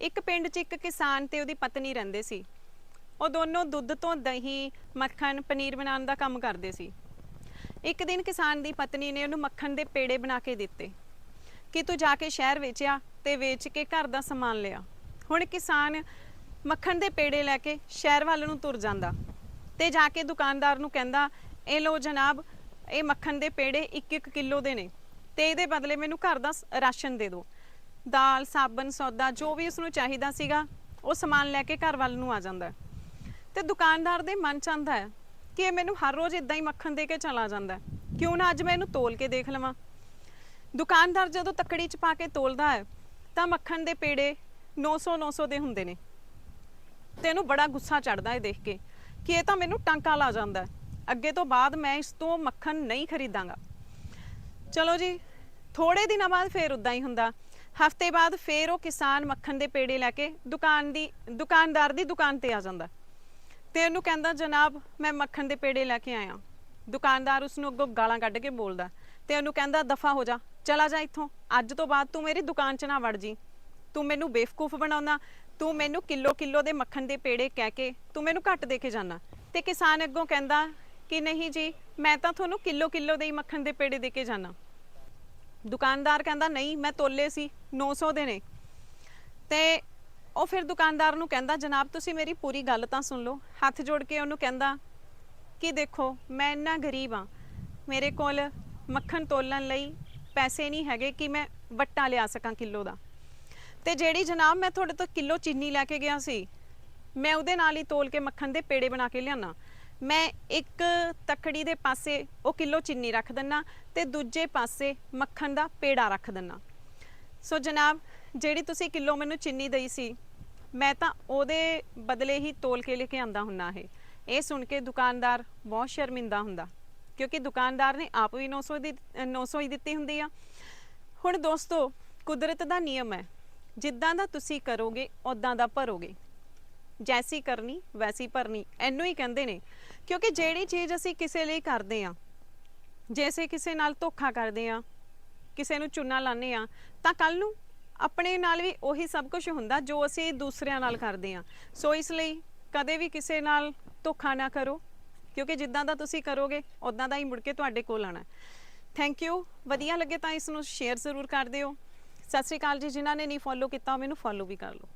ਇੱਕ ਪਿੰਡ 'ਚ ਇੱਕ ਕਿਸਾਨ ਤੇ ਉਹਦੀ ਪਤਨੀ ਰਹਿੰਦੇ ਸੀ। ਉਹ ਦੋਨੋਂ ਦੁੱਧ ਤੋਂ ਦਹੀਂ, ਮੱਖਣ, ਪਨੀਰ ਬਣਾਉਣ ਦਾ ਕੰਮ ਕਰਦੇ ਸੀ। ਇੱਕ ਦਿਨ ਕਿਸਾਨ ਦੀ ਪਤਨੀ ਨੇ ਉਹਨੂੰ ਮੱਖਣ ਦੇ ਪੇੜੇ ਬਣਾ ਕੇ ਦਿੱਤੇ। ਕਿ ਤੂੰ ਜਾ ਕੇ ਸ਼ਹਿਰ ਵੇਚਿਆ ਤੇ ਵੇਚ ਕੇ ਘਰ ਦਾ ਸਮਾਨ ਲਿਆ। ਹੁਣ ਕਿਸਾਨ ਮੱਖਣ ਦੇ ਪੇੜੇ ਲੈ ਕੇ ਸ਼ਹਿਰ ਵੱਲ ਨੂੰ ਤੁਰ ਜਾਂਦਾ ਤੇ ਜਾ ਕੇ ਦੁਕਾਨਦਾਰ ਨੂੰ ਕਹਿੰਦਾ, ਇਹ ਲੋ ਜਨਾਬ, ਇਹ ਮੱਖਣ ਦੇ ਪੇੜੇ 1-1 ਕਿਲੋ ਦੇ ਨੇ ਤੇ ਇਹਦੇ ਬਦਲੇ ਮੈਨੂੰ ਘਰ ਦਾ ਰਾਸ਼ਨ ਦੇ ਦਿਓ। ਦਾਲ, ਸਾਬਣ, ਸੌਦਾ, ਜੋ ਵੀ ਉਸਨੂੰ ਚਾਹੀਦਾ ਸੀਗਾ, ਉਹ ਸਮਾਨ ਲੈ ਕੇ ਘਰ ਵੱਲ ਨੂੰ ਆ ਜਾਂਦਾ ਤੇ ਦੁਕਾਨਦਾਰ ਦੇ ਮਨ ਚ ਆਉਂਦਾ ਹੈ ਕਿ ਇਹ ਮੈਨੂੰ ਹਰ ਰੋਜ਼ ਇਦਾਂ ਹੀ ਮੱਖਣ ਦੇ ਕੇ ਚਲਾ ਜਾਂਦਾ ਕਿਉਂ ਨਾ ਅੱਜ ਮੈਂ ਇਹਨੂੰ ਤੋਲ ਕੇ ਦੇਖ ਲਵਾਂ? ਦੁਕਾਨਦਾਰ ਜਦੋਂ ਤੱਕੜੀ ਚ ਪਾ ਕੇ ਤੋਲਦਾ ਹੈ, ਤਾਂ ਮੱਖਣ ਦੇ ਪੇੜੇ 900 900 ਦੇ ਹੁੰਦੇ ਨੇ। ਤੇ ਇਹਨੂੰ ਬੜਾ ਗੁੱਸਾ ਚੜਦਾ ਹੈ ਦੇਖ ਕੇ ਕਿ ਇਹ ਤਾਂ ਮੈਨੂੰ ਟਾਂਕਾ ਲਾ ਜਾਂਦਾ ਅੱਗੇ ਤੋਂ ਬਾਅਦ ਮੈਂ ਇਸ ਤੋਂ ਮੱਖਣ ਨਹੀਂ ਖਰੀਦਾਂਗਾ। ਚਲੋ ਜੀ ਥੋੜੇ ਦਿਨਾਂ ਬਾਅਦ ਫੇਰ ਉਦਾਂ ਹੀ ਹੁੰਦਾ। ਹਫ਼ਤੇ ਬਾਅਦ ਫੇਰ ਉਹ ਕਿਸਾਨ ਮੱਖਣ ਦੇ ਪੇੜੇ ਲੈ ਕੇ ਦੁਕਾਨ ਦੀ, ਦੁਕਾਨਦਾਰ ਦੀ ਦੁਕਾਨ ਤੇ ਆ ਜਾਂਦਾ। ਤੇ ਉਹਨੂੰ ਕਹਿੰਦਾ, ਜਨਾਬ, ਮੈਂ ਮੱਖਣ ਦੇ ਪੇੜੇ ਲੈ ਕੇ ਆਇਆ। ਦੁਕਾਨਦਾਰ ਉਸ ਨੂੰ ਅੱਗੋਂ ਗਾਲਾਂ ਕੱਢ ਕੇ ਬੋਲਦਾ ਤੇ ਉਹਨੂੰ ਕਹਿੰਦਾ, ਦਫਾ ਹੋ ਜਾ, ਚਲਾ ਜਾ ਇੱਥੋਂ। ਅੱਜ ਤੋਂ ਬਾਅਦ ਤੂੰ ਮੇਰੀ ਦੁਕਾਨ 'ਚ ਨਾ ਵੜ ਜੀ। ਤੂੰ ਮੈਨੂੰ ਬੇਵਕੂਫ ਬਣਾਉਣਾ ਤੂੰ ਮੈਨੂੰ ਕਿਲੋ ਕਿਲੋ ਦੇ ਮੱਖਣ ਦੇ ਪੇੜੇ ਕਹਿ ਕੇ ਤੂੰ ਮੈਨੂੰ ਘੱਟ ਦੇ ਕੇ ਜਾਣਾ ਤੇ ਕਿਸਾਨ ਅੱਗੋਂ ਕਹਿੰਦਾ ਕਿ, ਨਹੀਂ ਜੀ, ਮੈਂ ਤਾਂ ਤੁਹਾਨੂੰ ਕਿਲੋ ਕਿਲੋ ਦੇ ਹੀ ਮੱਖਣ ਦੇ ਪੇੜੇ ਦੇ ਕੇ ਜਾਣਾ ਦੁਕਾਨਦਾਰ ਕਹਿੰਦਾ, ਨਹੀਂ, ਮੈਂ ਤੋਲੇ ਸੀ 900 ਦੇ ਨੇ। ਤੇ ਉਹ ਫਿਰ ਦੁਕਾਨਦਾਰ ਨੂੰ ਕਹਿੰਦਾ, ਜਨਾਬ, ਤੁਸੀਂ ਮੇਰੀ ਪੂਰੀ ਗੱਲ ਤਾਂ ਸੁਣ ਲਓ। ਹੱਥ ਜੋੜ ਕੇ ਉਹਨੂੰ ਕਹਿੰਦਾ, ਕਿ ਦੇਖੋ, ਮੈਂ ਇੰਨਾ ਗਰੀਬ ਆ ਮੇਰੇ ਕੋਲ ਮੱਖਣ ਤੋਲਣ ਲਈ ਪੈਸੇ ਨਹੀਂ ਹੈਗੇ, ਕਿ ਮੈਂ ਵੱਟਾ ਲਿਆ ਸਕਾਂ ਕਿਲੋ ਦਾ? ਤੇ ਜਿਹੜੀ ਜਨਾਬ ਮੈਂ ਤੁਹਾਡੇ ਤੋਂ ਕਿਲੋ ਚੀਨੀ ਲੈ ਕੇ ਗਿਆ ਸੀ, ਮੈਂ ਉਹਦੇ ਨਾਲ ਹੀ ਤੋਲ ਕੇ ਮੱਖਣ ਦੇ ਪੇੜੇ ਬਣਾ ਕੇ ਲਿਆਣਾ ਮੈਂ ਇੱਕ ਤਕੜੀ ਦੇ ਪਾਸੇ ਉਹ ਕਿਲੋ ਚੀਨੀ ਰੱਖ ਦਿੰਨਾ ਤੇ ਦੂਜੇ ਪਾਸੇ ਮੱਖਣ ਦਾ ਪੇੜਾ ਰੱਖ ਦਿੰਨਾ। ਸੋ ਜਨਾਬ, ਜਿਹੜੀ ਤੁਸੀਂ ਕਿਲੋ ਮੈਨੂੰ ਚੀਨੀ ਦਈ ਸੀ, ਮੈਂ ਤਾਂ ਉਹਦੇ ਬਦਲੇ ਹੀ ਤੋਲ ਕੇ ਲੈ ਕੇ ਆਂਦਾ ਹੁੰਨਾ ਇਹ। ਇਹ ਸੁਣ ਕੇ ਦੁਕਾਨਦਾਰ ਬਹੁਤ ਸ਼ਰਮਿੰਦਾ ਹੁੰਦਾ, ਕਿਉਂਕਿ ਦੁਕਾਨਦਾਰ ਨੇ ਆਪ ਵੀ 900 ਦੀ 900 ਹੀ ਦਿੱਤੀ ਹੁੰਦੀ ਆ। ਹੁਣ ਦੋਸਤੋ, ਕੁਦਰਤ ਦਾ ਨਿਯਮ ਹੈ, ਜਿੱਦਾਂ ਦਾ ਤੁਸੀਂ ਕਰੋਗੇ ਉਦਾਂ ਦਾ ਭਰੋਗੇ। ਜੈਸੀ ਕਰਨੀ, ਵੈਸੀ ਭਰਨੀ, ਇਹਨੂੰ ਹੀ ਕਹਿੰਦੇ ਨੇ ਕਿਉਂਕਿ ਜਿਹੜੀ ਚੀਜ਼ ਅਸੀਂ ਕਿਸੇ ਲਈ ਕਰਦੇ ਆ ਜੈਸੇ ਕਿਸੇ ਨਾਲ ਧੋਖਾ ਕਰਦੇ ਆ ਕਿਸੇ ਨੂੰ ਚੁੰਨਾ ਲਾਣੇ ਆ ਤਾਂ ਕੱਲ ਨੂੰ ਆਪਣੇ ਨਾਲ ਵੀ ਉਹੀ ਸਭ ਕੁਝ ਹੁੰਦਾ ਜੋ ਅਸੀਂ ਦੂਸਰਿਆਂ ਨਾਲ ਕਰਦੇ ਆ ਸੋ ਇਸ ਲਈ ਕਦੇ ਵੀ ਕਿਸੇ ਨਾਲ ਧੋਖਾ ਨਾ ਕਰੋ, ਕਿਉਂਕਿ ਜਿੱਦਾਂ ਦਾ ਤੁਸੀਂ ਕਰੋਗੇ ਉਦਾਂ ਦਾ ਹੀ ਮੁੜ ਕੇ ਤੁਹਾਡੇ ਕੋਲ ਆਣਾ ਥੈਂਕ ਯੂ ਵਧੀਆ ਲੱਗੇ ਤਾਂ ਇਸ ਨੂੰ ਸ਼ੇਅਰ ਜ਼ਰੂਰ ਕਰ ਦਿਓ। ਸਤਿ ਸ਼੍ਰੀ ਅਕਾਲ ਜੀ, ਜਿਨ੍ਹਾਂ ਨੇ ਨਹੀਂ ਫੋਲੋ ਕੀਤਾ, ਉਹ ਮੈਨੂੰ ਫੋਲੋ ਵੀ ਕਰ ਲਓ।